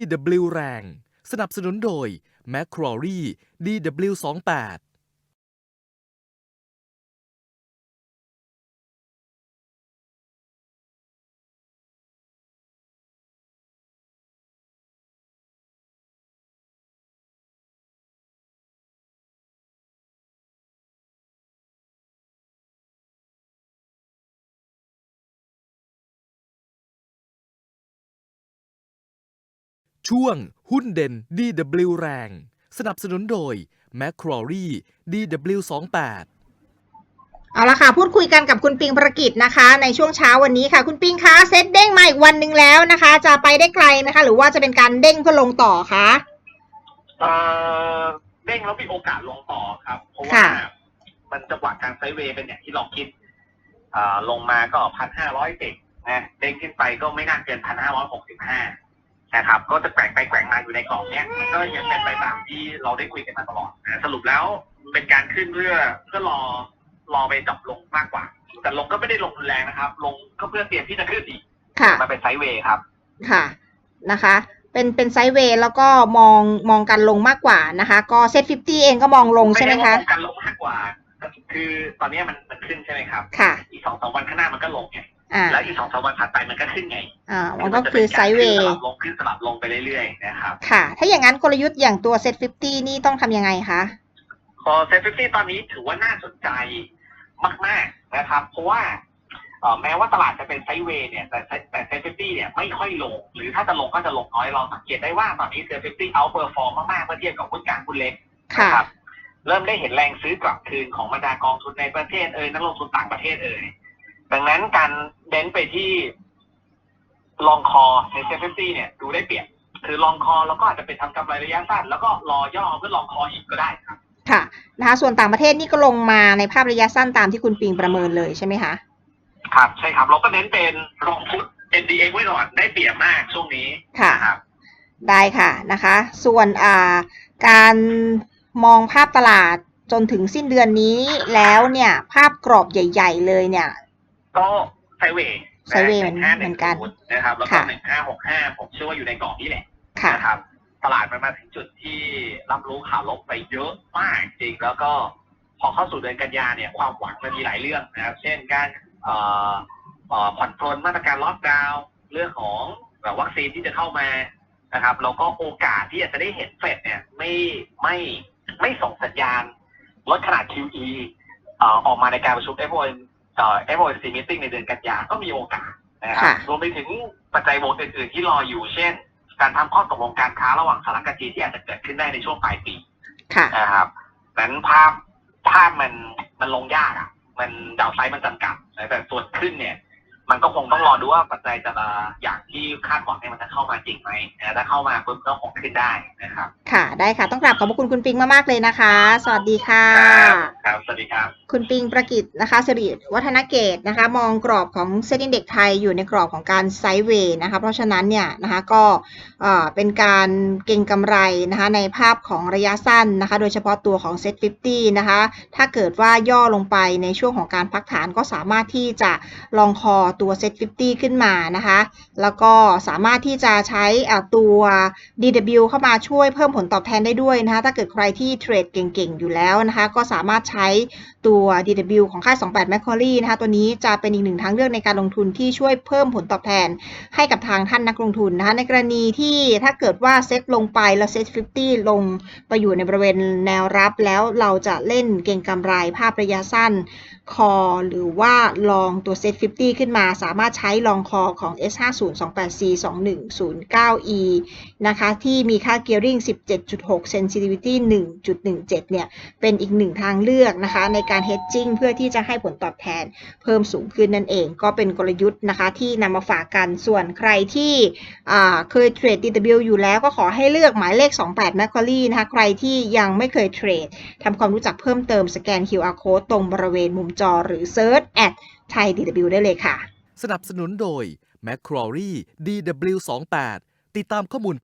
DW แรง สนับสนุนโดย m c q u a r i e DW28 ช่วงหุ้นเด่น DW แรง สนับสนุนโดย m c q u a r i e DW28 เอาละค่ะ พูดคุยกันกับคุณปิงประกิตนะคะ ในช่วงเช้าวันนี้ค่ะ คุณปิงคะเซตเด้งมาอีกวันหนึ่งแล้วนะคะ จะไปได้ไกลไหมคะ หรือว่าจะเป็นการเด้งเพื่อลงต่อคะเอ่อเด้งแล้วมีโอกาสลงต่อครับ เพราะว่า ค่ะ มันจังหวะการไซด์เวย์เป็นอย่างที่เราคิดเอ่อลงมาก็พันห้าร้อยสิบนะเด้งขึ้นไปก็ไม่น่าเกินพันห้าร้อยหกสิบห้า นะครับ ก็จะแกว่งไปแกว่งมาอยู่ในกรอบเนี้ยมันก็ยังเป็นไปตามที่เราได้คุยกันมาตลอดนะสรุปแล้วเป็นการขึ้นเพื่อเพื่อรอรอไปจับลงมากกว่า แต่ลงก็ไม่ได้ลงรุนแรงนะครับ ลงก็เพื่อเตรียมที่จะขึ้นอีกค่ะมาเป็นไซด์เวย์ครับ ค่ะนะคะ เป็นเป็นไซด์เวย์แล้วก็มองมองกันลงมากกว่านะคะ ก็เซตฟิฟตี้เองก็มองลงใช่ไหมด้คะว่าการลงมากกว่า คือตอนนี้มันมันขึ้นใช่ไหมครับ ค่ะ อีกสองสามวันข้างหน้ามันก็ลงไงอ่า แล้วอีกสองสามวันถัดไปมันก็ขึ้นไง อ่ามันก็คือไซด์เวสย์ลับลงขึ้นสลับลงไปเรื่อยๆนะครับ ค่ะ ถ้าอย่างนั้นกลยุทธ์อย่างตัวเซตฟิฟตี้นี่ต้องทำยังไงคะพอเซฟตี้ตอนนี้ถือว่าน่าสนใจมากๆนะครับ เพราะว่าเอ่อแม้ว่าตลาดจะเป็นไซด์เวย์เนี่ย แต่แต่เซฟตี้เนี่ยไม่ค่อยลง หรือถ้าจะลงก็จะลงน้อยเราสังเกตได้ว่าตอนนี้เซฟตี้เอาเปอร์ฟอร์มมากๆเมื่อเทียบกับหุ้นกลางหุ้นเล็กค่ะนะครับ เริ่มได้เห็นแรงซื้อกลับคืนของบรรดากองทุนในประเทศเอ่ยนักลงทุนต่างประเทศเอ่ย ดังนั้นการเน้นไปที่ลองคอในเซฟตี้เนี่ยดูได้เปรียบคือลองคอแล้วก็อาจจะเป็นทำกำไรระยะสั้น แล้วก็รอย่อเพื่อลองคออีกก็ได้ครับ ค่ะนะคะส่วนต่างประเทศนี่ก็ลงมาในภาพระยะสั้นตามที่คุณปิงประเมินเลยใช่ไหมคะ ครับใช่ครับ เราก็เน้นเป็นรองพุท NDX ไว้ก่อนได้เปรียบมากช่วงนี้ค่ะนะครับได้ค่ะนะคะ ส่วนอ่าการมองภาพตลาดจนถึงสิ้นเดือนนี้แล้วเนี่ยภาพกรอบใหญ่ ๆ เลยเนี่ย ก็ไซด์เวย์ไซด์เวย์เหมือนห้าหเหมืนึ่องนกันนะครับ แล้วก็ค่ะหนึ่งห้าหกห้าผมเชื่อว่าอยู่ในกรอบนี้แหละค่ะนะครับตลาดมันมาถึงจุดที่รับรู้ข่าวลบไปเยอะมากจริง แล้วก็พอเข้าสู่เดือนกันยาเนี่ยความหวังมันมีหลายเรื่องนะครับ เช่นการเอ่อเอ่อผ่อนปลนมาตรการล็อกดาวน์เรื่องของแบบวัคซีนที่จะเข้ามานะครับแล้วก็โอกาสที่จะได้เห็นเฟดเนี่ยไม่ไม่ไม่ส่งสัญญาณลดขนาด QE เอ่อออกมาในการประชุม FOMC เอ่อ FOMC meeting ในเดือนกันยาก็มีโอกาสนะครับค่ะรวมไปถึงปัจจัยบวกอื่นๆที่รออยู่เช่น การทำข้อตกลงการค้าระหว่างสหรัฐกับจีนที่อาจจะเกิดขึ้นได้ในช่วงปลายปีค่ะนะครับนั้นภาพภาพมันมันลงยากอะ มันดาวไซด์มันจำกัดนะแต่ส่วนขึ้นเนี่ย มันก็คงต้องรอดูว่าปัจจัยแต่ละอย่างที่คาดหวังเนี่ยมันจะเข้ามาจริงไหมนะถ้าเข้ามาปุ๊บก็คงขึ้นได้นะครับค่ะ ได้ค่ะ ต้องกราบขอบพระคุณคุณปิงมากๆเลยนะคะ สวัสดีค่ะครับครับ สวัสดีครับ คุณปิงประกิตนะคะสิริวัฒนเกตนะคะ มองกรอบของเซ็นดินเด็กไทยอยู่ในกรอบของการไซด์เวย์นะคะ เพราะฉะนั้นเนี่ยนะคะก็เอ่อเป็นการเก็งกำไรนะคะในภาพของระยะสั้นนะคะ โดยเฉพาะตัวของ Set 50นะคะ ถ้าเกิดว่าย่อลงไปในช่วงของการพักฐานก็สามารถที่จะลองคอตัว Set 50ขึ้นมานะคะ แล้วก็สามารถที่จะใช้อ่าตัว DW เข้ามาช่วยเพิ่มผลตอบแทนได้ด้วยนะคะ ถ้าเกิดใครที่เทรดเก่งๆ อยู่แล้วนะคะ ก็สามารถใช้ตัว DW ของค่าย 28 Macquarie นะคะ ตัวนี้จะเป็นอีกหนึ่งทางเลือกในการลงทุนที่ช่วยเพิ่มผลตอบแทนให้กับทางท่านนักลงทุนนะคะ ในกรณีที่ถ้าเกิดว่าเซ็ตลงไปแล้วเซ็ต50 ลงไปอยู่ในบริเวณแนวรับแล้วเราจะเล่นเก่งกำไรภาพระยะสั้น คอหรือว่าลองตัวเซต50 ขึ้นมา สามารถใช้ลองคอของ S50 28C 2109E นะคะ ที่มีค่า gearing 17.6 sensitivity 1.17 เนี่ย เป็นอีกหนึ่งทางเลือกนะคะ ในการ hedging เพื่อที่จะให้ผลตอบแทนเพิ่มสูงขึ้นนั่นเอง ก็เป็นกลยุทธ์นะคะที่นำมาฝากกัน ส่วนใครที่เคยเทรด DW อยู่แล้วก็ขอให้เลือกหมายเลข 28 Macquarie นะคะ ใครที่ยังไม่เคยเทรดทำความรู้จักเพิ่มเติมสแกน QR code ตรงบริเวณมุมจอหรือ search at Thai DW ได้เลยค่ะ สนับสนุนโดย m c q u a r i e DW28 ติดตามข้อมูล